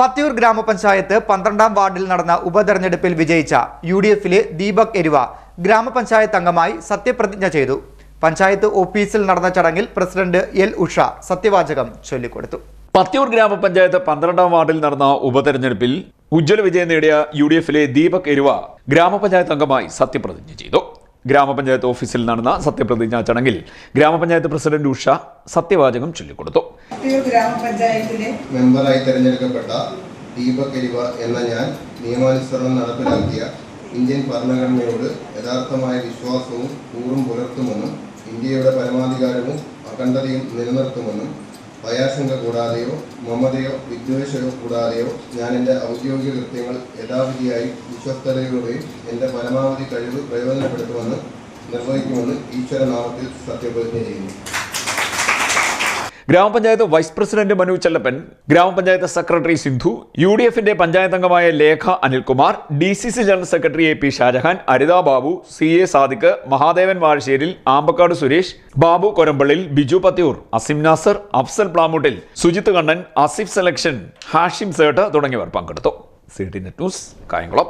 പത്തിയൂർ ഗ്രാമപഞ്ചായത്ത് പന്ത്രണ്ടാം വാർഡിൽ നടന്ന ഉപതെരഞ്ഞെടുപ്പിൽ വിജയിച്ച യു ഡി എഫിലെ ദീപക് എരുവ ഗ്രാമപഞ്ചായത്ത് അംഗമായി സത്യപ്രതിജ്ഞ ചെയ്തു. പഞ്ചായത്ത് ഓഫീസിൽ നടന്ന ചടങ്ങിൽ പ്രസിഡന്റ് എൽ ഉഷ സത്യവാചകം ചൊല്ലിക്കൊടുത്തു. പത്തിയൂർ ഗ്രാമപഞ്ചായത്ത് പന്ത്രണ്ടാം വാർഡിൽ നടന്ന ഉപതെരഞ്ഞെടുപ്പിൽ ഉജ്ജ്വല വിജയം നേടിയ യു ഡി എഫിലെ ദീപക് എരുവ ഗ്രാമപഞ്ചായത്ത് അംഗമായി സത്യപ്രതിജ്ഞ ചെയ്തു. ഗ്രാമപഞ്ചായത്ത് ഓഫീസിൽ നടന്ന സത്യപ്രതിജ്ഞാ ചടങ്ങിൽ ഗ്രാമപഞ്ചായത്ത് പ്രസിഡന്റ് ഉഷ സത്യവാചകം ചൊല്ലിക്കൊടുത്തു. ഗ്രാമപഞ്ചായത്തിലെ മെമ്പറായി തെരഞ്ഞെടുക്കപ്പെട്ട ദീപക് എരിവ എന്ന ഞാൻ നിയമാനുസരണം നടപ്പിലാക്കിയ ഇന്ത്യൻ ഭരണഘടനയോട് യഥാർത്ഥമായ വിശ്വാസവും കൂറും പുലർത്തുമെന്നും ഇന്ത്യയുടെ പരമാധികാരവും അഖണ്ഡതയും നിലനിർത്തുമെന്നും ഭയാശങ്ക കൂടാതെയോ മമതയോ വിദ്വേഷയോ കൂടാതെയോ ഞാൻ എന്റെ ഔദ്യോഗിക കൃത്യങ്ങൾ യഥാവിധിയായി വിശ്വസ്തതയോടെയും എന്റെ പരമാവധി കഴിവ് പ്രയോജനപ്പെടുത്തുമെന്ന് നിർവഹിക്കുമെന്ന് ഈശ്വരനാമത്തിൽ സത്യപ്രതിജ്ഞ ചെയ്യുന്നു. ഗ്രാമപഞ്ചായത്ത് വൈസ് പ്രസിഡന്റ് മനു ചെല്ലപ്പൻ ഗ്രാമപഞ്ചായത്ത് സെക്രട്ടറി സിന്ധു യു ഡി എഫിന്റെ പഞ്ചായത്ത് അംഗമായ Lekha Anilkumar D C C general secretary A P Shajahan Aritha Babu C A Sadiq Mahadevan Vazhasseril Ambakkad Suresh Babu Korampallil Biju Pathiyoor Asim Nasar Afsal Plamuttil Sujith Kannan Asif selection Hashim Sait തുടങ്ങിയവർ പങ്കെടുത്തു. C T net news Kayamkulam.